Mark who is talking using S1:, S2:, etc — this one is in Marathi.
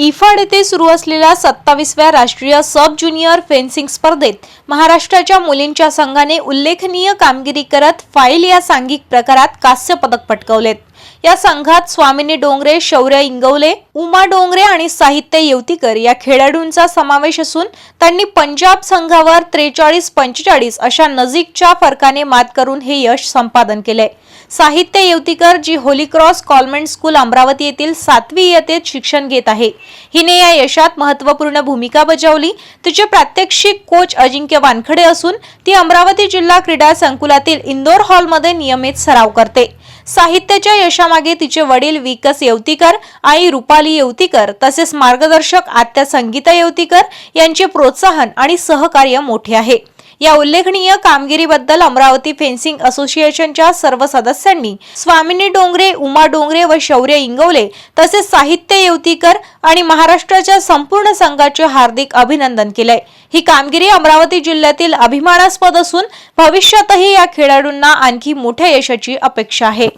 S1: इफाड येथे सुरू असलेल्या सत्तावीसव्या राष्ट्रीय सब ज्युनियर फेन्सिंग स्पर्धेत महाराष्ट्राच्या मुलींच्या संघाने उल्लेखनीय कामगिरी करत फाईल या सांघिक प्रकारात कांस्य पदक पटकवलेत. या संघात स्वामिनी डोंगरे शौर्य इंगवले उमा डोंगरे आणि साहित्य येवतीकर या खेळाडूंचा समावेश असून त्यांनी पंजाब संघावर त्रेचाळीस पंचेचाळीस अशा नजीकच्या फरकाने मात करून हे यश संपादन केले. Sahitya Yevatikar ji holy cross convent school Amravati येथील सातवी इयत्तेत शिक्षण घेत आहे. हिने या यशात महत्त्वपूर्ण भूमिका बजावली. तिचे प्रात्यक्षिक कोच अजिंक्य वानखडे असून ती अमरावती जिल्हा क्रीडा संकुलातील इंदोर हॉलमध्ये नियमित सराव करते. साहित्याच्या यशामागे तिचे वडील विकस येवतीकर आई रुपाली येवतीकर तसेच मार्गदर्शक आत्या संगीता येवतीकर यांचे प्रोत्साहन आणि सहकार्य मोठे आहे. या उल्लेखनीय कामगिरीबद्दल अमरावती फेन्सिंग असोसिएशनच्या सर्व सदस्यांनी स्वामिनी डोंगरे उमा डोंगरे व शौर्य इंगवले तसेच साहित्य येवतीकर आणि महाराष्ट्राच्या संपूर्ण संघाचे हार्दिक अभिनंदन केलंय. ही कामगिरी अमरावती जिल्ह्यातील अभिमानास्पद असून भविष्यातही या खेळाडूंना आणखी मोठ्या यशाची अपेक्षा आहे.